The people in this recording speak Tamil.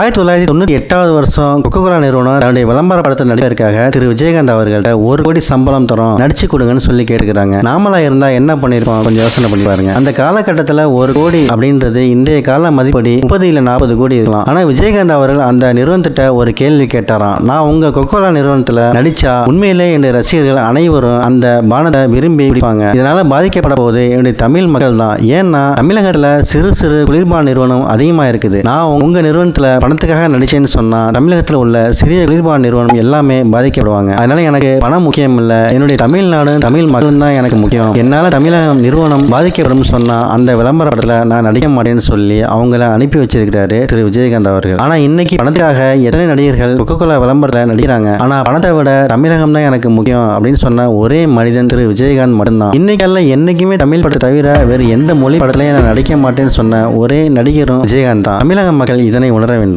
ஆயிரத்தி தொள்ளாயிரத்தி தொண்ணூற்றி எட்டாவது வருஷம் கொக்கோகோலா நிறுவனம் தன்னுடைய விளம்பர படத்தில் நடிப்பதற்காக திரு விஜயகாந்த் அவர்கள்ட்ட ஒரு கோடி சம்பளம் தரும் நடிச்சு கொடுங்கன்னு சொல்லி கேட்டுக்கிறாங்க நாமளா இருந்தா என்ன பண்ணிருப்போம்? கொஞ்சம் யோசனை பண்ணி பாருங்க. அந்த காலகட்டத்தில் ஒரு கோடி அப்படின்றது இன்றைய கால மதிப்படி முப்பது இல்லை நாற்பது கோடி இருக்கலாம். ஆனால் விஜயகாந்த் அவர்கள் அந்த நிறுவனத்திட்ட ஒரு கேள்வி கேட்டாராம். நான் உங்க கொக்கோலா நிறுவனத்தில் நடிச்சா உண்மையிலே என்னுடைய ரசிகர்கள் அனைவரும் அந்த பானத்தை விரும்பி பிடிப்பாங்க இதனால பாதிக்கப்பட போது என்னுடைய தமிழ் மக்கள் தான். ஏன்னா தமிழகத்தில் சிறு சிறு குளிர்பான நிறுவனம் அதிகமாக இருக்குது. நான் உங்க நிறுவனத்தில் பணத்துக்காக நடிச்சேன்னு சொன்னா தமிழகத்தில் உள்ள சிறிய குளிர்பான நிறுவனம் எல்லாமே பாதிக்கப்படுவாங்க. அதனால எனக்கு பணம் முக்கியம் இல்ல என்னுடைய தமிழ்நாடு தமிழ் மக்கள் தான் எனக்கு முக்கியம். என்னால தமிழகம் நிறுவனம் பாதிக்கப்படும் சொன்னா அந்த விளம்பர படத்தில் நான் நடிக்க மாட்டேன்னு சொல்லி அவங்கள அனுப்பி வச்சிருக்கிறாரு திரு. விஜயகாந்த் அவர்கள். ஆனா இன்னைக்கு பணத்துக்காக எத்தனை நடிகர்கள் கொக்கோலா விளம்பரத்தில் நடிக்கிறாங்க? ஆனா பணத்தை விட தமிழகம் தான் எனக்கு முக்கியம் அப்படின்னு சொன்ன ஒரே மனிதன் திரு. விஜயகாந்த் மட்டும்தான். இன்னைக்கல்ல என்னைக்குமே தமிழ் படத்தை தவிர வேறு எந்த மொழி படத்துலயும் நான் நடிக்க மாட்டேன்னு சொன்ன ஒரே நடிகரும் விஜயகாந்த் தான். தமிழக மக்கள் இதனை உணர வேண்டும்